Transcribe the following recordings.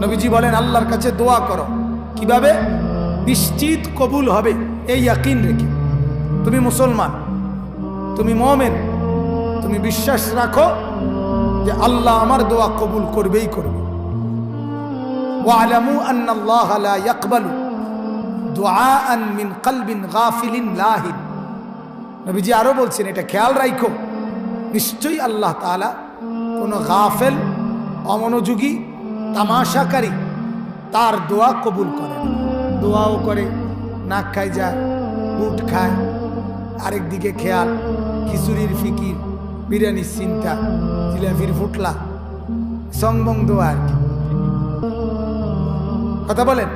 নবীজি বলেন, আল্লাহর কাছে দোয়া করো। কীভাবে? নিশ্চিত কবুল হবে, এই ইয়াকিন রেখে। তুমি মুসলমান, তুমি মমেন, তুমি বিশ্বাস রাখো যে আল্লাহ আমার দোয়া কবুল করবেই করবে। মিন লাহিন নবীজি আরও বলছেন, এটা খেয়াল রাখো নিশ্চয়ই আল্লাহ তাআলা কোনো গাফেল, অমনোযোগী তামাশাকারী, তার দোয়া কবুল করে। দোয়াও করে, নাক খায় যায়, বুট খায়। আরেক দিকে খেয়াল, খিচুড়ির ফিকির, বিরিয়ানির চিন্তা জিলাফির ফুটলা সংবং দোয়া আর কথা বলেন?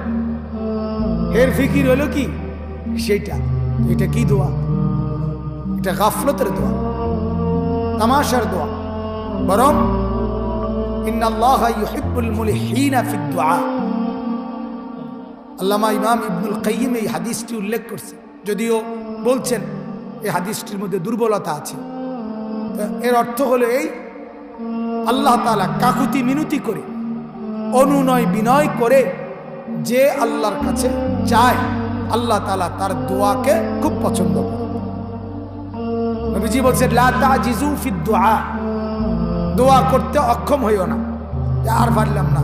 এর ফিকির হলো কি? সেইটা। এটা কি দোয়া? এটা গাফলতের দোয়া। তামাশার দোয়া। বরং আল্লামা ইমাম ইবনুল কাইয়িম এই হাদিসটি উল্লেখ করছে। যদিও বলছেন এই হাদিসটির মধ্যে দুর্বলতা আছে। এর অর্থ হলো এই, আল্লাহ তালা কাকুতি মিনতি করে, অনুনয় বিনয় করে যে আল্লাহর কাছে চায়, আল্লাহ তালা তার দোয়াকে খুব পছন্দ করে নবীজি বলছেন, লা তাজিজু ফিদ দুআ। দোয়া করতে অক্ষম হইও না। আর পারলাম না।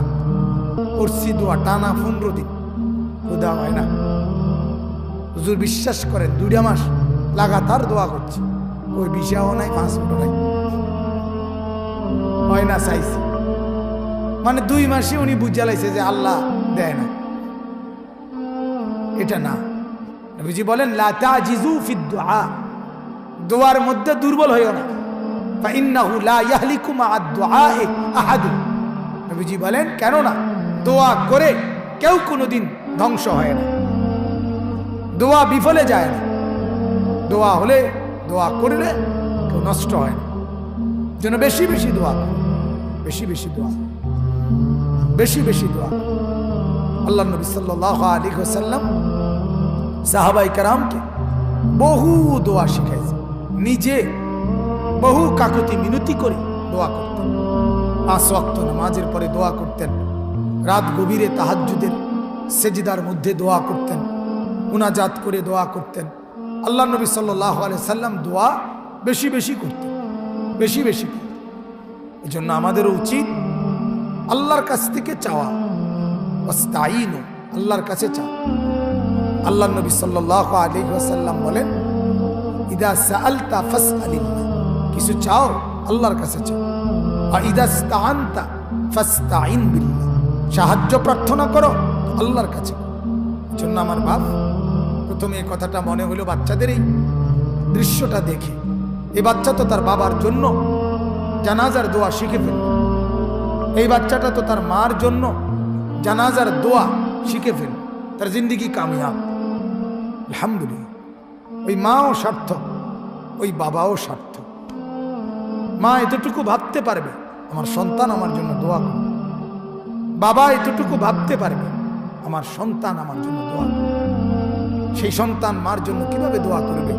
করছি দোয়া, টানা পনেরো দিন। খুদা হয় না। হুজুর বিশ্বাস করেন, দুইটা মাস লাগাতার দোয়া করছি। ওই বিষাও নাই, পাঁচ ফুটো নাই। হয় না, চাইছি। মানে দুই মাসে উনি বুঝালাইছে যে আল্লাহ দেয় না। এটা না। বুঝি বলেন লাতা জিজু ফিদ দোয়ার মধ্যে দুর্বল হইও না। নবীজি বলেন কেন না দোয়া করে কেউ কোনোদিন ধ্বংস হয় না। দোয়া বিফলে যায় না। দোয়া হলে দোয়া করলে কেউ নষ্ট হয় না। যেন বেশি বেশি দোয়া বেশি বেশি দোয়া বেশি বেশি দোয়া আল্লাহ নবী সাল্লাহ আলী সাল্লাম সাহাবাই কারামকে বহু দোয়া শিখাইছে। নিজে বহু কাকুতি মিনতি করে দোয়া করতেন। পাঁচ ওয়াক্ত নামাজের পরে দোয়া করতেন। রাত গভীরে তাহাজ্জুদের সেজিদার মধ্যে দোয়া করতেন। মুনাজাত করে দোয়া করতেন। আল্লাহ নবী সাল্লাহ সাল্লাম দোয়া বেশি বেশি করতেন। বেশি বেশি এই জন্য আমাদেরও উচিত আল্লাহর কাছ থেকে চাওয়া। ওয়াস্তাইনু আল্লাহর কাছে চাওয়া। আল্লাহ নবী সাল্লাহ আলী সাল্লাম বলেন, ইদা সাআলতা ফাসআলিল্লাহ। কিছু চাও, আল্লাহর কাছে সাহায্য প্রার্থনা করো, আল্লাহর কাছে। জন্য আমার বাপ, প্রথমে এই কথাটা মনে হলো বাচ্চাদেরই। দৃশ্যটা দেখে। এই বাচ্চা তো তার বাবার জন্য জানাজার দোয়া শিখে ফেলল। এই বাচ্চাটা তো তার মার জন্য জানাজার দোয়া শিখে ফেলল। তার জিন্দিগি কামিয়াব। আলহামদুলিল্লাহ। ওই মাও সার্থক, ওই বাবাও সার্থক। মা এতটুকু ভাবতে পারবে। আমার সন্তান আমার জন্য দোয়া করবে। বাবা এতটুকু ভাবতে পারবে, আমার সন্তান আমার জন্য দোয়া করবে। সেই সন্তান মার জন্য কীভাবে দোয়া করবে?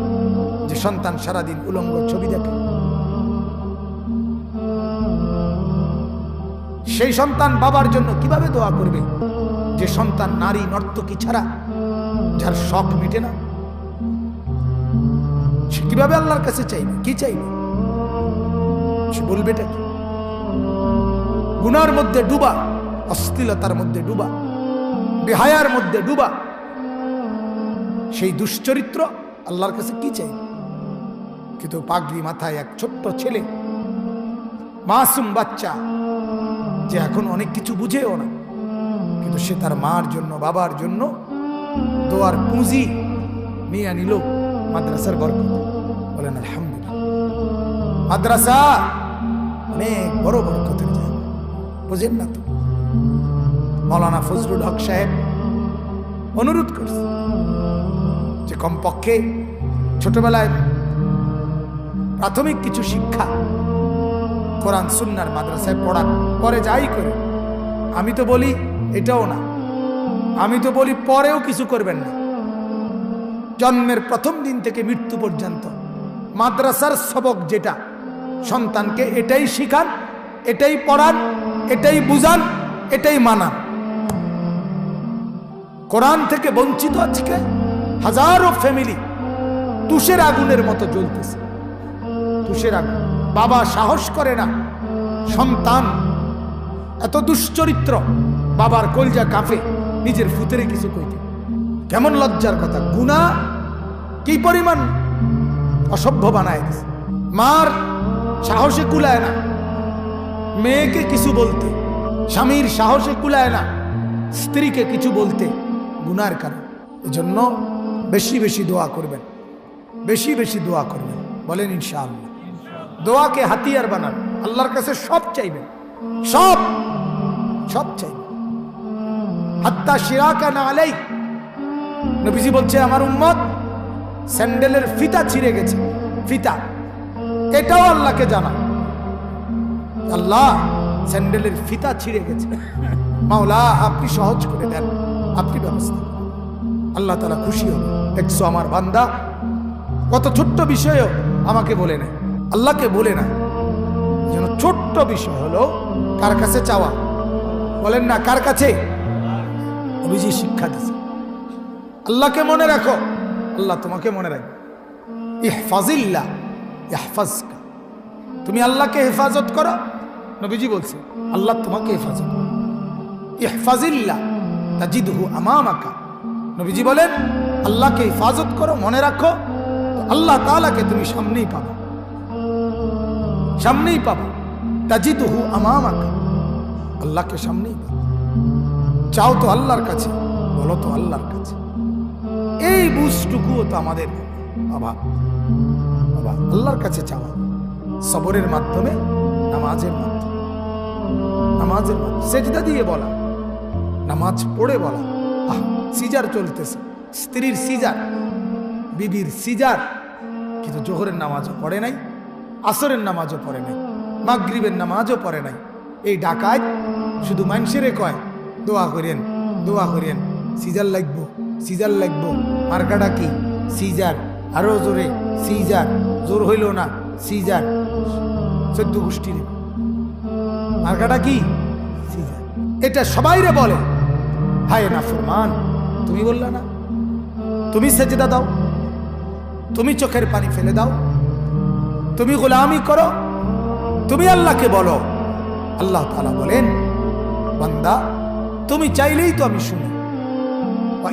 যে সন্তান সারাদিন উলঙ্গ ছবি দেখে। সেই সন্তান বাবার জন্য কীভাবে দোয়া করবে? যে সন্তান নারী নর্তকী ছাড়া, যার শখ মিটে না। সে কীভাবে আল্লাহর কাছে চাইবে? কি চাইবে? সে বলবে এটা কি? গুনার মধ্যে ডুবা, অশ্লীলতার মধ্যে ডুবা, বেহায়ার মধ্যে ডুবা, সেই দুশ্চরিত্র আল্লাহর কাছে কি চাই? কিন্তু পাগড়ি মাথায় এক ছোট্ট ছেলে, মাসুম বাচ্চা, যে এখন অনেক কিছু বুঝেও না। কিন্তু সে তার মার জন্য, বাবার জন্য দোয়ার পুঁজি নিয়ে নিল মাদ্রাসার বরকত। বলেন, আলহামদুলিল্লাহ। মাদ্রাসা অনেক বড় বরকতের বুঝেন। না তো। মৌলানা ফজলুল হক সাহেব অনুরোধ করছে যে কমপক্ষে ছোটবেলায় প্রাথমিক কিছু শিক্ষা কোরআন সুন্নার মাদ্রাসায় পড়ান পরে যাই করে, আমি তো বলি এটাও না। আমি তো বলি পরেও কিছু করবেন না। জন্মের প্রথম দিন থেকে মৃত্যু পর্যন্ত মাদ্রাসার সবক যেটা সন্তানকে এটাই শিখান, এটাই পড়ান, এটাই বুঝান, এটাই মানান। কোরআন থেকে বঞ্চিত আজকে হাজারো ফ্যামিলি তুষের আগুনের মতো জ্বলতেছে। তুষের আগুন। বাবা সাহস করে না। সন্তান এত দুশ্চরিত্র। বাবার কলজা কাফে নিজের ফুতেরে কিছু কইতে। কেমন লজ্জার কথা। গুণা কি পরিমাণ অসভ্য বানায়। মার সাহসে কুলায় না। মেয়েকে কিছু বলতে, স্বামীর সাহসে কুলায় না। স্ত্রীকে কিছু বলতে গুনার কারণ। এজন্য বেশি বেশি দোয়া করবেন। বেশি বেশি দোয়া করবেন। বলেন ইনশাআল্লাহ। দোয়াকে হাতিয়ার বানান। আল্লাহর কাছে সব চাইবেন। সব! সব চাইবেন। হাত্তা শিরাকা না আলাই। নবীজি বলছে, আমার উম্মত স্যান্ডেলের ফিতা ছিঁড়ে গেছে। ফিতা। এটাও আল্লাহকে জানা। আল্লাহ স্যান্ডেলের ফিতা ছিঁড়ে গেছে। মাওলা, আপনি সহজ করে দেন। আপনি ব্যবস্থা আল্লাহ তালা খুশি হবে দেখছ আমার বান্দা? কত ছোট্ট বিষয়ও আমাকে বলে না আল্লাহকে বলে না। যেন ছোট্ট বিষয় হলো, কার কাছে চাওয়া? বলেন না, কার কাছে? নবীজি শিক্ষা দিছে আল্লাহকে মনে রাখো। আল্লাহ তোমাকে মনে রাখবে। ইহফাজিল্লা ইহফাজকা। তুমি আল্লাহকে হেফাজত করো। নবীজি বলছে, আল্লাহ তোমাকে হেফাজত ইহফাজিল্লা তাজিদহু আমামাকা। নবীজি বলেন, আল্লাহকে হেফাজত করো, মনে রাখো আল্লাহ তাআলাকে তুমি সামনেই পাবে। সামনেই পাবে। তাজিদহু আমামাকা। আল্লাহকে সামনেই পাবে। চাও তো আল্লাহর কাছে, বলো তো আল্লাহর কাছে। এই বুঝটুকুও তো আমাদের অভাব। আল্লাহর কাছে চাওয়া। সবরের মাধ্যমে, নামাজের মাধ্যমে। নামাজের মাধ্যমে। সেজদা দিয়ে বলা। নামাজ পড়ে বলা। আহ, সিজার চলতেছে। স্ত্রীর সিজার। বিবির সিজার। কিন্তু জোহরের নামাজও পড়ে নাই, আসরের নামাজও পড়ে নাই, মাগরিবের নামাজও পড়ে নাই। এই ডাকাত শুধু মানুষেরে কয়, দোয়া করেন দোয়া করেন। সিজার লাগবো সিজার লাগবো। মার্কাটা কি? সিজার। আরও জোরে, সিজার, জোর হইল না, সিজার। চোদ্দ গোষ্ঠীর। মার্কাটা কি? সিজার। এটা সবাইরে বলে। ভাই, না তুমি বললে না। তুমি সেজদা দাও। তুমি চোখের পানি ফেলে দাও। তুমি গোলামি করো। তুমি আল্লাহকে বলো। আল্লাহ তালা বলেন, বান্দা, তুমি চাইলেই তো আমি শুনি।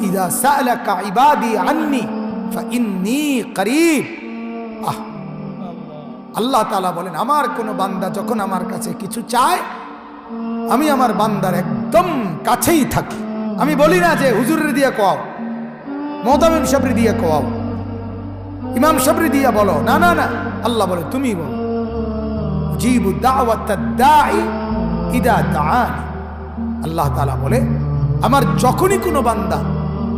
ইদা সালা কা ইবাদি আন্নি ইন্নি আল্লাহ তালা বলেন, আমার কোনো বান্দা যখন আমার কাছে কিছু চায়, আমি আমার বান্দার একদম কাছেই থাকি। আমি বলি না যে, হুজুরের দিয়ে কোয়াও মহতামিম সাবরি দিয়ে কোয়াও, ইমাম সাবরি দিয়া বলো। না না না, আল্লাহ বলে, তুমি বলো জিবু ইদা আল্লাহ তালা বলে, আমার যখনই কোনো বান্দা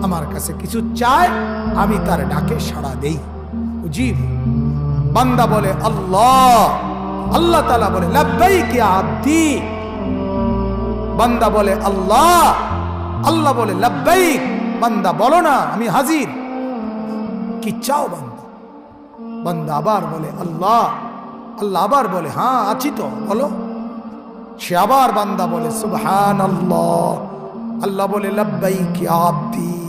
আমার কাছে কিছু চায়, আমি তার ডাকে সাড়া দেই। উজিব, বান্দা বলে, আল্লাহ। আল্লাহ তালা বলে আব্দি। বান্দা বলে, আল্লাহ। আল্লাহ বলে, লাব্বাইক। বান্দা, বলো না, আমি হাজির। কি চাও বান্দা? বান্দা আবার বলে, আল্লাহ। আল্লাহ আবার বলে হ্যাঁ আছি তো, বলো। সে আবার বান্দা বলে সুবহান আল্লাহ আল্লাহ বলে, লাব্বাইক ইয়া আব্দি।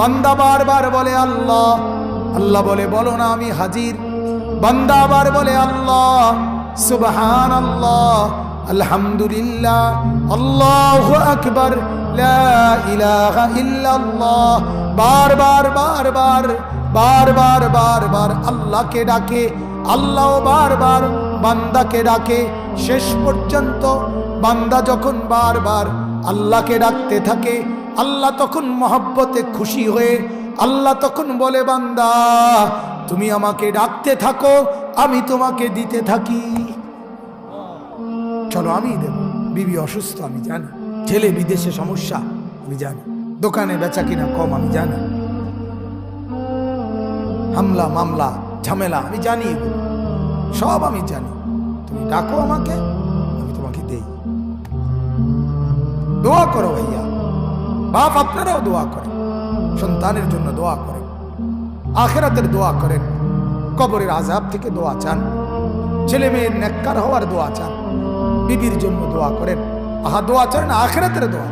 বান্দা বারবার বলে আল্লাহ। আল্লাহ বলে, বলো না, আমি হাজির। বান্দা আবার বলে, আল্লাহ সুবহান আল্লাহ আলহামদুলিল্লাহ, আল্লাহ আকবার, লা ইলাহা ইল্লাল্লাহ। বারবার বারবার বারবার বারবার আল্লাহকে ডাকে আল্লাহ বারবার বান্দাকে ডাকে। শেষ পর্যন্ত বান্দা যখন বারবার আল্লাহকে ডাকতে থাকে, আল্লাহ তখন মহব্বতে খুশি হয়ে, আল্লাহ তখন বলে, বান্দা, তুমি আমাকে ডাকতে থাকো, আমি তোমাকে দিতে থাকি। চলো আমি দেব। বিবি অসুস্থ, আমি জানি। ছেলে, বিদেশে সমস্যা, আমি জানি। দোকানে বেচা কিনা কম, আমি জানি। হামলা, মামলা, ঝামেলা, আমি জানি সব আমি জানি। তুমি ডাকো আমাকে। দোয়া করো ভাইয়া। বাপ আপনারাও দোয়া করেন, সন্তানের জন্য দোয়া করেন, আখেরাতের দোয়া করেন, কবরের আজাব থেকে দোয়া চান, ছেলে মেয়ের নেককার হওয়ার দোয়া চান, বিবির জন্য দোয়া করেন। আহা, দোয়া চান আখেরাতের দোয়া।